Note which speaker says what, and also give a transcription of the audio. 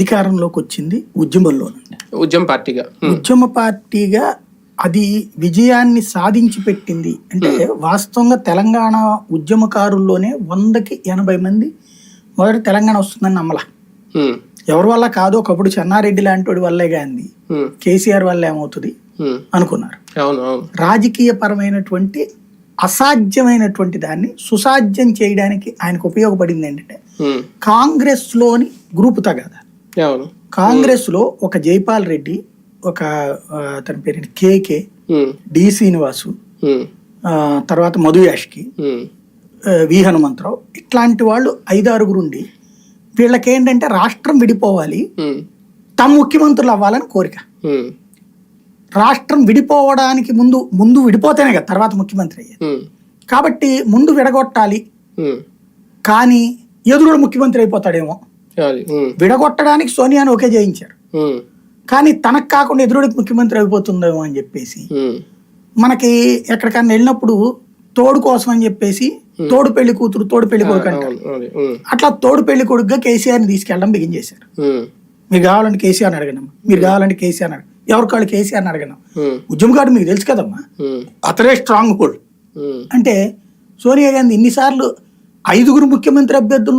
Speaker 1: అధికారంలోకి వచ్చింది ఉద్యమంలోనండి.
Speaker 2: ఉద్యమ పార్టీగా.
Speaker 1: ఉద్యమ పార్టీగా అది విజయాన్ని సాధించి పెట్టింది. అంటే వాస్తవంగా తెలంగాణ ఉద్యమకారుల్లోనే వందకి ఎనభై మంది మొదట తెలంగాణ వస్తుందని నమ్మల. ఎవరి వల్ల కాదు ఒకప్పుడు చెన్నారెడ్డి లాంటి వాడి వల్లే కానీ కేసీఆర్ వల్ల ఏమవుతుంది. అనుకున్నారు. రాజకీయ పరమైనటువంటి అసాధ్యమైనటువంటి దాన్ని సుసాధ్యం చేయడానికి ఆయనకు ఉపయోగపడింది ఏంటంటే కాంగ్రెస్లోని గ్రూప్ తగదా. కాంగ్రెస్లో ఒక జైపాల్ రెడ్డి ఒక ఆ, అతని పేరు కేకే డి శ్రీనివాసు తర్వాత మధు యాష్కి వి హనుమంతరావు ఇట్లాంటి వాళ్ళు ఐదారుగురు ఉండి వీళ్ళకి ఏంటంటే రాష్ట్రం విడిపోవాలి తమ ముఖ్యమంత్రులు అవ్వాలని కోరిక. రాష్ట్రం విడిపోవడానికి ముందు ముందు విడిపోతేనే కదా తర్వాత ముఖ్యమంత్రి అయ్యేది.
Speaker 2: ఉమ్,
Speaker 1: కాబట్టి ముందు విడగొట్టాలి. కానీ ఎదురుడు ముఖ్యమంత్రి అయిపోతాడేమో. విడగొట్టడానికి సోనియాని ఒకే జయించారు.
Speaker 2: ఉమ్,
Speaker 1: కానీ తనకు కాకుండా ఎదురుడికి ముఖ్యమంత్రి అయిపోతుందేమో అని చెప్పేసి మనకి ఎక్కడికన్నా వెళ్ళినప్పుడు తోడు కోసం అని చెప్పేసి తోడు పెళ్ళి కూతురు తోడు పెళ్ళి కొడుకు అంటారు. అట్లా తోడు పెళ్ళి కొడుకుగా కేసీఆర్ని తీసుకెళ్ళడం బిగించేశారు
Speaker 2: ఉమ్,
Speaker 1: మీరు కావాలంటే కేసీఆర్ని అడగడం మీరు కావాలంటే కేసీఆర్ని అడగ ఎవరికి వాళ్ళు కేసీఆర్ని అడగడం
Speaker 2: ఉమ్,
Speaker 1: ఉద్యమకాడు మీకు తెలుసు కదమ్మా? అతడే స్ట్రాంగ్ హోల్డ్. అంటే సోనియా గాంధీ ఇన్నిసార్లు ఐదుగురు ముఖ్యమంత్రి అభ్యర్థులను